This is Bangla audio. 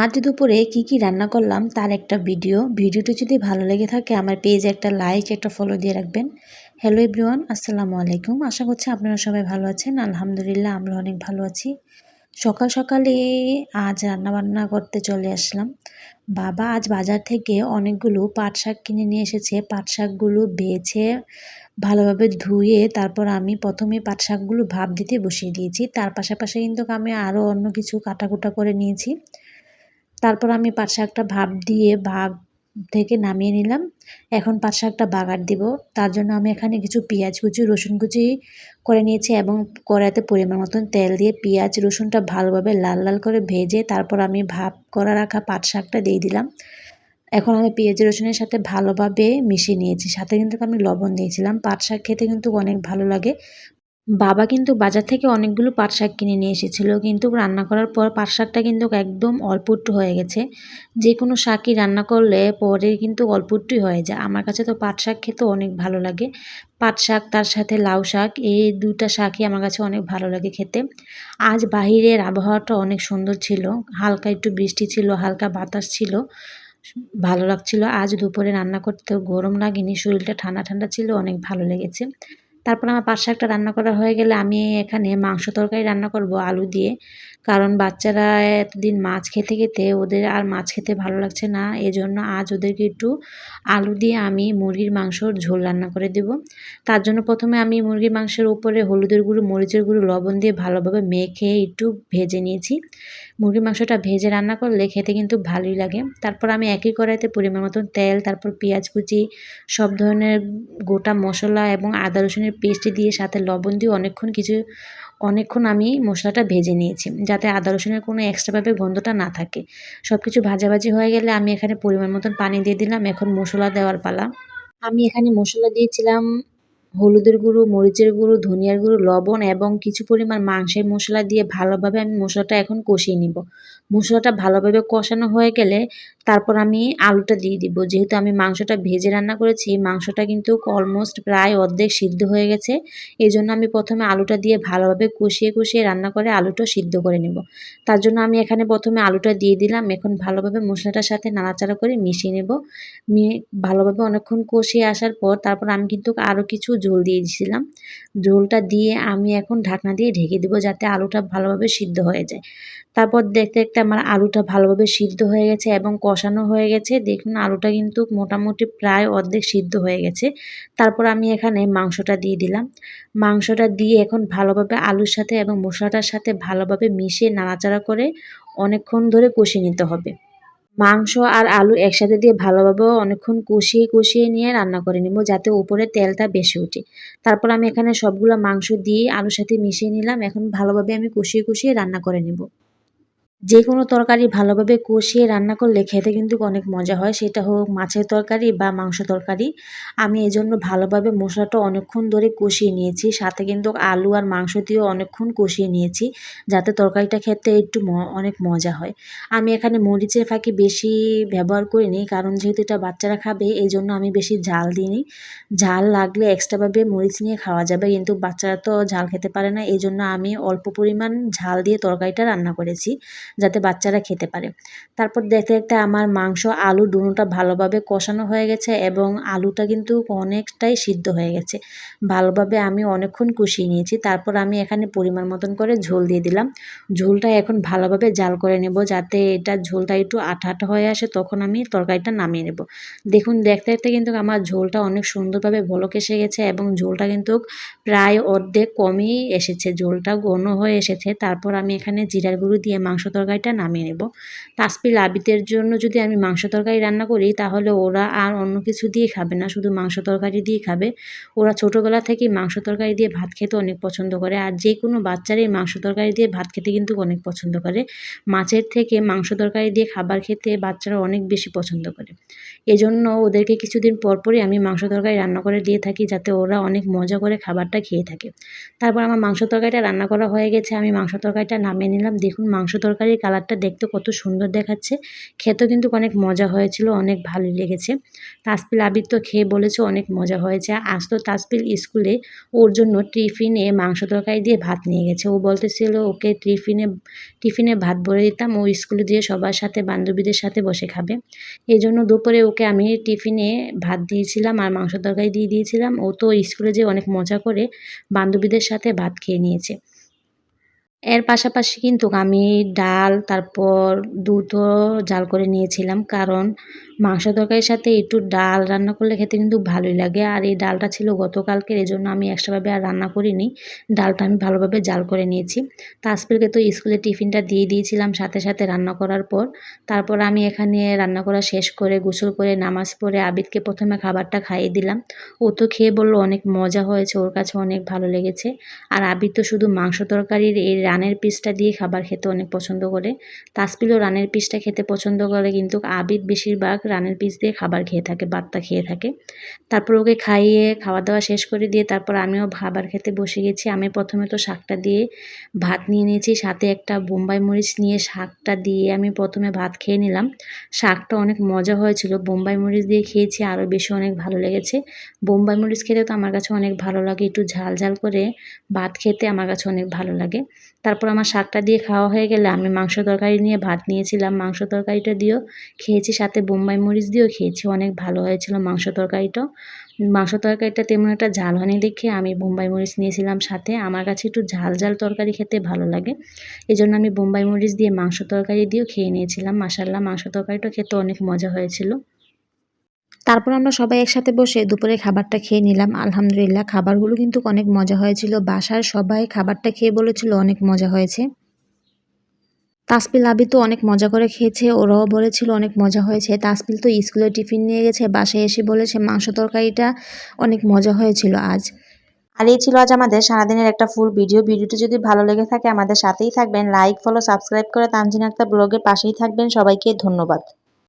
আজ দুপুরে কি কি রান্না করলাম তার একটা ভিডিও। ভিডিওটি যদি ভালো লেগে থাকে, আমার পেজে একটা লাইক একটা ফলো দিয়ে রাখবেন। হ্যালো এভরিওয়ান আসসালামু আলাইকুম। আশা করছি আপনারা সবাই ভালো আছেন। আলহামদুলিল্লাহ আমরা অনেক ভালো আছি। সকাল সকালে আজ রান্না বান্না করতে চলে আসলাম। বাবা আজ বাজার থেকে অনেকগুলো পাট শাক কিনে নিয়ে এসেছে। পাট শাকগুলো বেছে ভালোভাবে ধুয়ে তারপর আমি প্রথমে পাট শাকগুলো ভাপ দিতে বসিয়ে দিয়েছি। তার পাশাপাশি কিন্তু আমি আরও অন্য কিছু কাটাকুটা করে নিয়েছি। তারপর আমি পাট শাকটা ভাপ দিয়ে ভাপ থেকে নামিয়ে নিলাম। এখন পাট শাকটা বাগার দিব। তার জন্য আমি এখানে কিছু পেঁয়াজ কুচি, রসুন কুচি করে নিয়েছি এবং কড়াইতে পরিমাণ মতন তেল দিয়ে পেঁয়াজ, রসুনটা ভালোভাবে লাল লাল করে ভেজে তারপর আমি ভাপ করা রাখা পাট শাকটা দিয়ে দিলাম। এখন আমি পেঁয়াজ, রসুনের সাথে ভালোভাবে মিশিয়ে নিয়েছি। সাথে কিন্তু আমি লবণ দিয়েছিলাম। পাট শাক খেতে কিন্তু অনেক ভালো লাগে। বাবা কিন্তু বাজার থেকে অনেকগুলো পাট শাক কিনে নিয়ে এসেছিল, কিন্তু রান্না করার পর পাট শাকটা কিন্তু একদম অল্প একটু হয়ে গেছে। যে কোনো শাকই রান্না করলে পরে কিন্তু অল্প একটুই হয়ে যায়। আমার কাছে তো পাট শাক খেতে অনেক ভালো লাগে। পাট শাক, তার সাথে লাউ শাক, এই দুটা শাকই আমার কাছে অনেক ভালো লাগে খেতে। আজ বাহিরের আবহাওয়াটা অনেক সুন্দর ছিল, হালকা একটু বৃষ্টি ছিল, হালকা বাতাস ছিল, ভালো লাগছিল। আজ দুপুরে রান্না করতেও গরম লাগেনি, শরীরটা ঠান্ডা ঠান্ডা ছিল, অনেক ভালো লেগেছে। তারপর আমার পাশে একটা রান্না করা হয়ে গেলে আমি এখানে মাংস তরকারি রান্না করব, আলু দিয়ে। কারণ বাচ্চারা এতদিন মাছ খেতে খেতে ওদের আর মাছ খেতে ভালো লাগছে না। এজন্য আজ ওদেরকে একটু আলু দিয়ে আমি মুরগির মাংসর ঝোল রান্না করে দেব। তার জন্য প্রথমে আমি মুরগির মাংসের উপরে হলুদের গুঁড়ো, মরিচের গুঁড়ো, লবণ দিয়ে ভালোভাবে মেখে একটু ভেজে নিয়েছি। মুরগির মাংসটা ভেজে রান্না করলে খেতে কিন্তু ভালোই লাগে। তারপর আমি একই কড়াইতে পরিমাণ মতন তেল, তারপর পেঁয়াজ কুচি, সব ধরনের গোটা মশলা এবং আদা রসুনের পেস্ট দিয়ে সাথে লবণ দিয়ে অনেকক্ষণ কিছু অনেকক্ষণ আমি মশলাটা ভেজে নিয়েছি, যাতে আদা রসুনের কোনো এক্সট্রাভাবে গন্ধটা না থাকে। সব কিছু ভাজাভাজি হয়ে গেলে আমি এখানে পরিমাণ মতন পানি দিয়ে দিলাম। এখন মশলা দেওয়ার পালা। আমি এখানে মশলা দিয়েছিলাম হলুদের গুঁড়ো, মরিচের গুঁড়ো, ধনিয়ার গুঁড়ো, লবণ এবং কিছু পরিমাণ মাংসের মশলা দিয়ে ভালোভাবে আমি মশলাটা এখন কষিয়ে নিব। মশলাটা ভালোভাবে কষানো হয়ে গেলে তারপর আমি আলুটা দিয়ে দিব। যেহেতু আমি মাংসটা ভেজে রান্না করেছি, মাংসটা কিন্তু অলমোস্ট প্রায় অর্ধেক সিদ্ধ হয়ে গেছে। এই জন্য আমি প্রথমে আলুটা দিয়ে ভালোভাবে কষিয়ে কষিয়ে রান্না করে আলুটা সিদ্ধ করে নেব। তার জন্য আমি এখানে প্রথমে আলুটা দিয়ে দিলাম। এখন ভালোভাবে মশলাটার সাথে নাড়াচাড়া করে মিশিয়ে নেব। ভালোভাবে অনেকক্ষণ কষিয়ে আসার পর তারপর আমি কিন্তু আরও কিছু ঝোল দিয়ে দিয়েছিলাম। ঝোলটা দিয়ে আমি এখন ঢাকনা দিয়ে ঢেকে দেবো যাতে আলুটা ভালোভাবে সিদ্ধ হয়ে যায়। তারপর দেখতে দেখতে আমার আলুটা ভালোভাবে সিদ্ধ হয়ে গেছে এবং কষানো হয়ে গেছে। দেখুন আলুটা কিন্তু মোটামুটি প্রায় অর্ধেক সিদ্ধ হয়ে গেছে। তারপর আমি এখানে মাংসটা দিয়ে দিলাম। মাংসটা দিয়ে এখন ভালোভাবে আলুর সাথে এবং মশলাটার সাথে ভালোভাবে মিশিয়ে নাড়াচাড়া করে অনেকক্ষণ ধরে কষিয়ে নিতে হবে। মাংস আর আলু একসাথে দিয়ে ভালোভাবে অনেকক্ষণ কষিয়ে কষিয়ে নিয়ে রান্না করে নিব যাতে উপরে তেলটা বেশি উঠে তারপর আমি এখানে সবগুলো মাংস দিয়ে আলুর সাথে মিশিয়ে নিলাম। এখন ভালোভাবে আমি কষিয়ে কষিয়ে রান্না করে নেব। যে কোনো তরকারি ভালোভাবে কষিয়ে রান্না করলে খেতে কিন্তু অনেক মজা হয়। সেটা হোক মাছের তরকারি বা মাংস তরকারি। আমি এই জন্য ভালোভাবে মশলাটা অনেকক্ষণ ধরে কষিয়ে নিয়েছি। সাথে কিন্তু আলু আর মাংস দিয়েও অনেকক্ষণ কষিয়ে নিয়েছি যাতে তরকারিটা খেতে একটু অনেক মজা হয়। আমি এখানে মরিচের ফাঁকি বেশি ব্যবহার করিনি কারণ যেহেতু এটা বাচ্চারা খাবে এই জন্য আমি বেশি ঝাল দিইনি। ঝাল লাগলে এক্সট্রাভাবে মরিচ নিয়ে খাওয়া যাবে কিন্তু বাচ্চারা তো ঝাল খেতে পারে না। এই জন্য আমি অল্প পরিমাণ ঝাল দিয়ে তরকারিটা রান্না করেছি। যাতে বাচ্চারা খেতে পারে। তারপর দেখতে দেখতে আমার মাংস, আলু দুটোটা ভালোভাবে কষানো হয়ে গেছে এবং আলুটা কিন্তু অনেকটাই সিদ্ধ হয়ে গেছে। ভালোভাবে আমি অনেকক্ষণ কষিয়ে নিয়েছি। তারপর আমি এখানে পরিমাণ মতন করে ঝোল দিয়ে দিলাম। ঝোলটা এখন ভালোভাবে জাল করে নেব যাতে এটা ঝোলটা একটু আঠা আঠা হয়ে আসে তখন আমি তরকারিটা নামিয়ে নেব। দেখুন, দেখতে দেখতে কিন্তু আমার ঝোলটা অনেক সুন্দরভাবে বলক এসে গেছে এবং ঝোলটা কিন্তু প্রায় অর্ধেক কমই এসেছে। ঝোলটা ঘন হয়ে এসেছে। তারপর আমি এখানে জিরার গুঁড়ো দিয়ে মাংস তরকারিটা নামিয়ে নেব। তাসপিল আবিতের জন্য যদি আমি মাংস তরকারি রান্না করি, তাহলে ওরা আর অন্য কিছু দিয়ে খাবে না, শুধু মাংস তরকারি দিয়ে খাবে। ওরা ছোটোবেলা থেকেই মাংস তরকারি দিয়ে ভাত খেতে অনেক পছন্দ করে, আর যে কোনো বাচ্চারই মাংস তরকারি দিয়ে ভাত খেতে কিন্তু অনেক পছন্দ করে। মাছের থেকে মাংস তরকারি দিয়ে খাবার খেতে বাচ্চারা অনেক বেশি পছন্দ করে। এজন্য ওদেরকে কিছুদিন পরপরই আমি মাংস তরকারি রান্না করে দিয়ে থাকি, যাতে ওরা অনেক মজা করে খাবারটা খেয়ে থাকে। তারপর আমার মাংস তরকারিটা রান্না করা হয়ে গেছে, আমি মাংস তরকারিটা নামিয়ে নিলাম। দেখুন, মাংস তরকারি তরকারির কালারটা দেখতে কত সুন্দর দেখাচ্ছে। খেতেও কিন্তু অনেক মজা হয়েছিল, অনেক ভালো লেগেছে। তাসপিল আবির তো খেয়ে বলেছে অনেক মজা হয়েছে। আজ তো তাসপিল স্কুলে ওর জন্য টিফিনে মাংস তরকারি দিয়ে ভাত নিয়ে গেছে। ও বলতেছিল, ওকে টিফিনে টিফিনে ভাত ভরে দিতাম। ও স্কুলে দিয়ে সবার সাথে, বান্ধবীদের সাথে বসে খাবে। এই জন্য দুপুরে ওকে আমি টিফিনে ভাত দিয়েছিলাম আর মাংস তরকারি দিয়ে দিয়েছিলাম। ও তো স্কুলে যেয়ে অনেক মজা করে বান্ধবীদের সাথে ভাত খেয়ে নিয়েছে। এর পাশাপাশি কিন্তু আমি ডাল, তারপর দুধও জাল করে নিয়েছিলাম। কারণ মাংস তরকারির সাথে একটু ডাল রান্না করলে খেতে কিন্তু ভালোই লাগে। আর এই ডালটা ছিল গতকালকের এই জন্য আমি এক্সট্রাভাবে আর রান্না করিনি। ডালটা আমি ভালোভাবে জাল করে নিয়েছি। তাসপিলকে তো স্কুলে টিফিনটা দিয়ে দিয়েছিলাম সাথে সাথে রান্না করার পর। তারপর আমি এখানে রান্না করা শেষ করে, গোসল করে, নামাজ পড়ে আবিদকে প্রথমে খাবারটা খাইয়ে দিলাম। ও তো খেয়ে বলল, অনেক মজা হয়েছে, ওর কাছে অনেক ভালো লেগেছে। আর আবিদ তো শুধু মাংস তরকারির, এই রানের পিসটা দিয়ে খাবার খেতে অনেক পছন্দ করে। তাসপিলও রানের পিসটা খেতে পছন্দ করে, কিন্তু আবিদ বেশিরভাগ রানের পিস দিয়ে খাবার খেয়ে থাকে বাত্তা খেয়ে থাকে। তারপর ওকে খাইয়ে খাওয়া দাওয়া শেষ করে দিয়ে তারপর আমিও খাবার খেতে বসে গেছি। আমি প্রথমে তো শাকটা দিয়ে ভাত নিয়ে নিয়েছি, সাথে একটা বোম্বাই মরিচ নিয়ে শাকটা দিয়ে আমি প্রথমে ভাত খেয়ে নিলাম। শাকটা অনেক মজা হয়েছিল, বোম্বাই মরিচ দিয়ে খেয়েছি, আরও বেশি অনেক ভালো লেগেছে। বোম্বাই মরিচ খেতে তো আমার কাছে অনেক ভালো লাগে, একটু ঝাল ঝাল করে ভাত খেতে আমার কাছে অনেক ভালো লাগে। তারপর আমার শাকটা দিয়ে খাওয়া হয়ে গেলে আমি মাংস তরকারি নিয়ে ভাত নিয়েছিলাম। মাংস তরকারিটা দিয়েও খেয়েছি, সাথে বোম্বাই মরিচ দিয়েও খেয়েছি। অনেক ভালো হয়েছিল মাংস তরকারিটাও মাংস তরকারিটা তেমন একটা ঝাল হয়নি দেখে আমি বোম্বাই মরিচ নিয়েছিলাম সাথে। আমার কাছে একটু ঝাল ঝাল তরকারি খেতে ভালো লাগে। এই জন্য আমি বোম্বাই মরিচ দিয়ে মাংস তরকারি দিয়েও খেয়ে নিয়েছিলাম। মাসাল্লাহ মাংস তরকারিটা খেতে অনেক মজা হয়েছিল। তারপর আমরা সবাই একসাথে বসে দুপুরে খাবারটা খেয়ে নিলাম। আলহামদুলিল্লাহ, খাবারগুলো কিন্তু অনেক মজা হয়েছিল। বাসার সবাই খাবারটা খেয়ে বলেছিল অনেক মজা হয়েছে। তাসপিল আবি তো অনেক মজা করে খেয়েছে, ওরাও বলেছিল অনেক মজা হয়েছে। তাসপিল তো স্কুলে টিফিন নিয়ে গেছে, বাসায় এসে বলেছে মাংস তরকারিটা অনেক মজা হয়েছিল আজ। আর এই ছিল আজ আমাদের সারাদিনের একটা ফুল ভিডিও। ভিডিওটি যদি ভালো লেগে থাকে আমাদের সাথেই থাকবেন। লাইক, ফলো, সাবস্ক্রাইব করে তানজিন আক্তার ব্লগের পাশেই থাকবেন। সবাইকে ধন্যবাদ।